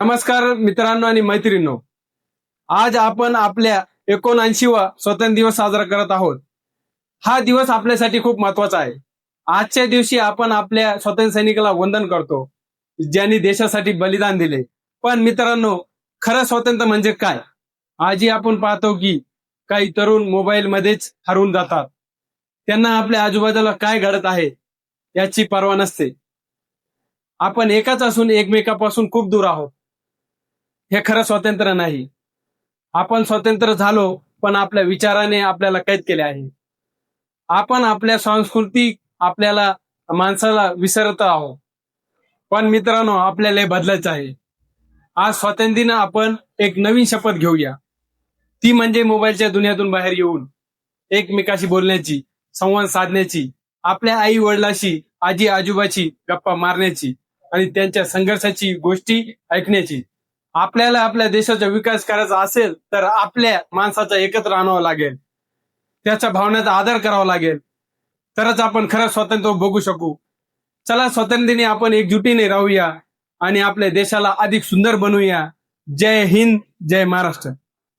नमस्कार मित्रांनो आणि मैत्रिणींनो. आज आपण आपल्या एकोणऐंशीवा स्वतंत्र दिवस साजरा करत आहोत. हा दिवस आपल्यासाठी खूप महत्त्वाचा आहे. आजच्या दिवशी आपण आपल्या स्वतंत्र सैनिकाला वंदन करतो ज्यांनी देशासाठी बलिदान दिले. पण मित्रांनो खरं स्वातंत्र्य म्हणजे काय? आजही आपण पाहतो की काही तरुण मोबाईल मध्येच हरवून जातात. त्यांना आपल्या आजूबाजूला काय घडत आहे याची पर्वा नसते. आपण एकाच असून एकमेकापासून खूप दूर आहोत. हे खरं स्वातंत्र्य नाही. आपण स्वतंत्र झालो पण आपल्या विचाराने आपल्याला कैद केले आहे. आपण आपल्या सांस्कृतिक आपल्याला माणसाला विसरत आहोत. पण मित्रांनो आपल्याला बदलायचं आहे. आज स्वातंत्र्यानं आपण एक नवीन शपथ घेऊया. ती म्हणजे मोबाईलच्या दुनियातून बाहेर येऊन एकमेकाशी बोलण्याची संवाद साधण्याची आपल्या आई वडिलाशी आजी आजोबाची गप्पा मारण्याची आणि त्यांच्या संघर्षाची गोष्टी ऐकण्याची. आपल्याला आपल्या देशाचा विकास करायचा असेल तर आपल्या माणसाचा एकत्र आणावं लागेल. त्याच्या भावनेचा आदर करावा लागेल. तरच आपण खरं स्वातंत्र्य बघू शकू. चला स्वातंत्र्याने आपण एकजुटीने राहूया आणि आपल्या देशाला अधिक सुंदर बनवूया. जय हिंद जय महाराष्ट्र.